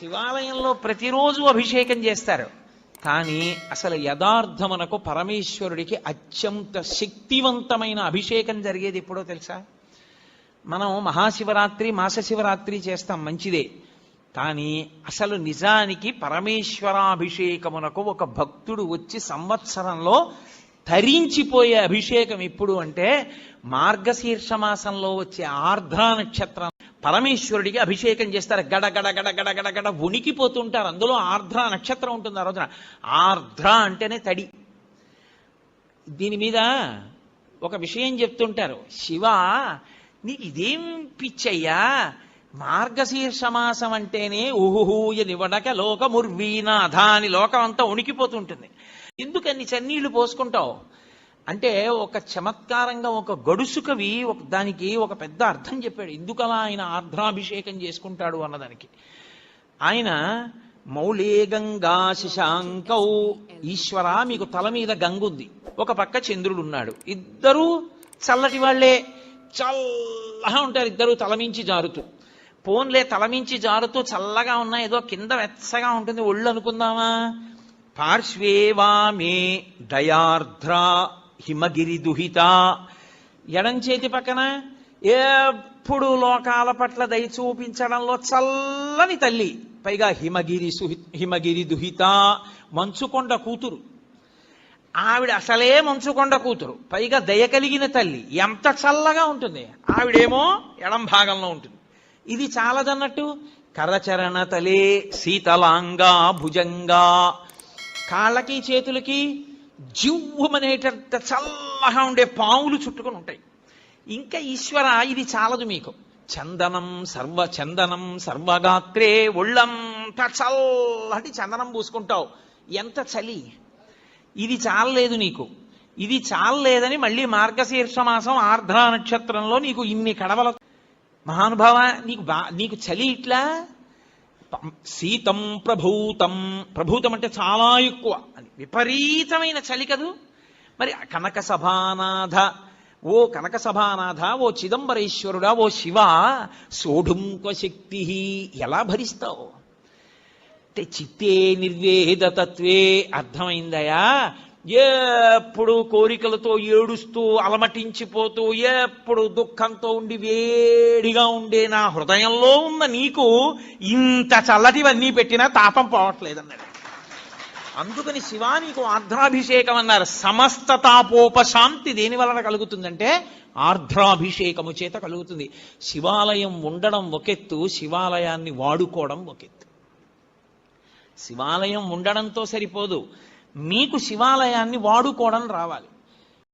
శివాలయంలో ప్రతిరోజు అభిషేకం చేస్తారు. కానీ అసలు యథార్థమునకు పరమేశ్వరుడికి అత్యంత శక్తివంతమైన అభిషేకం జరిగేది ఎప్పుడో తెలుసా? మనం మహాశివరాత్రి మాస శివరాత్రి చేస్తాం మంచిదే. కానీ అసలు నిజానికి పరమేశ్వరాభిషేకమునకు ఒక భక్తుడు వచ్చి సంవత్సరంలో తరించిపోయే అభిషేకం ఎప్పుడు అంటే మార్గశీర్ష మాసంలో వచ్చే ఆర్ద్ర నక్షత్రం. పరమేశ్వరుడికి అభిషేకం చేస్తారు. గడ గడ గడ గడ గడ గడ ఉనికిపోతుంటారు. అందులో ఆర్ధ్ర నక్షత్రం ఉంటుంది ఆ రోజున. ఆర్ద్ర అంటేనే తడి. దీని మీద ఒక విషయం చెప్తుంటారు. శివ నీకు ఇదేం పిచ్చయ్యా? మార్గశీర్షమాసం అంటేనే ఊహూయ నివడక లోకముర్వీనాథ అని లోకం అంతా ఉనికిపోతుంటుంది ఎందుకని చన్నీళ్ళు పోసుకుంటావు? అంటే ఒక చమత్కారంగా ఒక గడుసు కవి ఒక దానికి ఒక పెద్ద అర్థం చెప్పాడు. ఎందుకలా ఆయన ఆర్ద్రాభిషేకం చేసుకుంటాడు అన్నదానికి. ఆయన మౌళే గంగా శశాంకౌ ఈశ్వర మీకు తల మీద గంగుంది. ఒక పక్క చంద్రుడు ఉన్నాడు ఇద్దరూ చల్లటి వాళ్ళే చల్లగా ఉంటారు. ఇద్దరు తలమించి జారుతూ. పోన్లే తలమించి జారుతూ చల్లగా ఉన్నా ఏదో కింద వెచ్చగా ఉంటుంది. ఒళ్ళు అనుకుందామా? పార్శ్వేవామే వామే దయార్ద్ర హిమగిరి దుహిత. ఎడం చేతి పక్కన ఎప్పుడు లోకాల పట్ల దయ చూపించడంలో చల్లని తల్లి పైగా హిమగిరి సుహి హిమగిరి దుహిత మంచుకొండ కూతురు. ఆవిడ అసలే మంచుకొండ కూతురు. పైగా దయ కలిగిన తల్లి. ఎంత చల్లగా ఉంటుంది. ఆవిడేమో ఎడం భాగంలో ఉంటుంది. ఇది చాలదన్నట్టు. కరచరణ తలే శీతలాంగా భుజంగా. కాళ్ళకి చేతులకి జివ్వమనేటంత చల్లగా ఉండే పాములు చుట్టుకొని ఉంటాయి. ఇంకా ఈశ్వర ఇది చాలదు మీకు. చందనం సర్వ చందనం సర్వగాత్రే ఒళ్ళంత చల్లటి చందనం పూసుకుంటావు. ఎంత చలి? ఇది చాలలేదు నీకు. ఇది చాలలేదని మళ్ళీ మార్గశీర్ష మాసం నక్షత్రంలో నీకు ఇన్ని కడవల మహానుభావ నీకు బా నీకు చలి ఇట్లా? పం- శీతం ప్రభూతం. ప్రభూతం అంటే చాలా ఎక్కువ. అని విపరీతమైన చలి కదూ? మరి కనక సభానాథ ఓ కనక సభానాథ ఓ చిదంబరేశ్వరుడా ఓ శివ సోఢుంక శక్తి ఎలా భరిస్తావు? అంటే చిత్తే నిర్వేదతత్వే అర్థమైందయా? ఎప్పుడు కోరికలతో ఏడుస్తూ అలమటించిపోతూ ఎప్పుడు దుఃఖంతో ఉండి వేడిగా ఉండే నా హృదయంలో ఉన్న నీకు ఇంత చల్లటివన్నీ పెట్టినా తాపం పోవట్లేదన్నాడు. అందుకని శివా నీకు ఆర్ద్రాభిషేకం అన్నారు సమస్త తాపోపశాంతి దేని వలన కలుగుతుందంటే ఆర్ద్రాభిషేకము చేత కలుగుతుంది. శివాలయం ఉండడం ఒకెత్తు శివాలయాన్ని వాడుకోవడం ఒకెత్తు. శివాలయం ఉండడంతో సరిపోదు. మీకు శివాలయాన్ని వాడుకోవడం రావాలి.